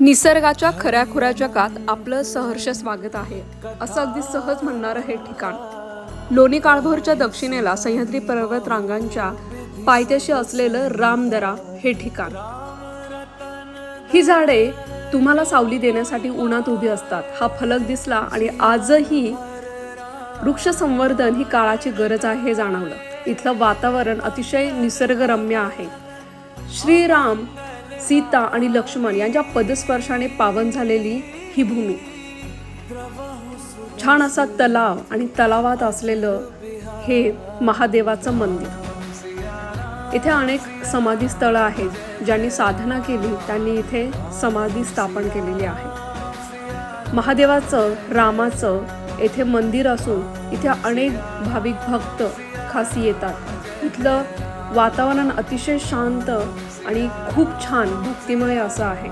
निसर्गाच्या खऱ्याखुऱ्या जगात आपलं सहर्ष स्वागत आहे. असं अगदी सहज म्हणणारं हे ठिकाण. लोणी काळभोरच्या दक्षिणेला सह्याद्री पर्वत रांगांच्या पायथ्याशी असलेलं रामदरा हे ठिकाण. ही झाडे तुम्हाला सावली देण्यासाठी उन्हात उभी असतात. हा फलक दिसला आणि आजही वृक्ष संवर्धन ही काळाची गरज आहे हे जाणवलं. इथलं वातावरण अतिशय निसर्गरम्य आहे. श्रीराम सीता आणि लक्ष्मण यांच्या पदस्पर्शाने पावन झालेली ही भूमी. छान असा तलाव आणि तलावात असलेलं हे महादेवाचं मंदिर. इथे अनेक समाधी स्थळं आहेत ज्यांनी साधना केली त्यांनी इथे समाधी स्थापन केलेली आहे. महादेवाचं रामाचं येथे मंदिर असून इथे अनेक भाविक भक्त खासी येतात. इथलं वातावरण अतिशय शांत आणि खूप छान भक्तिमय असं आहे.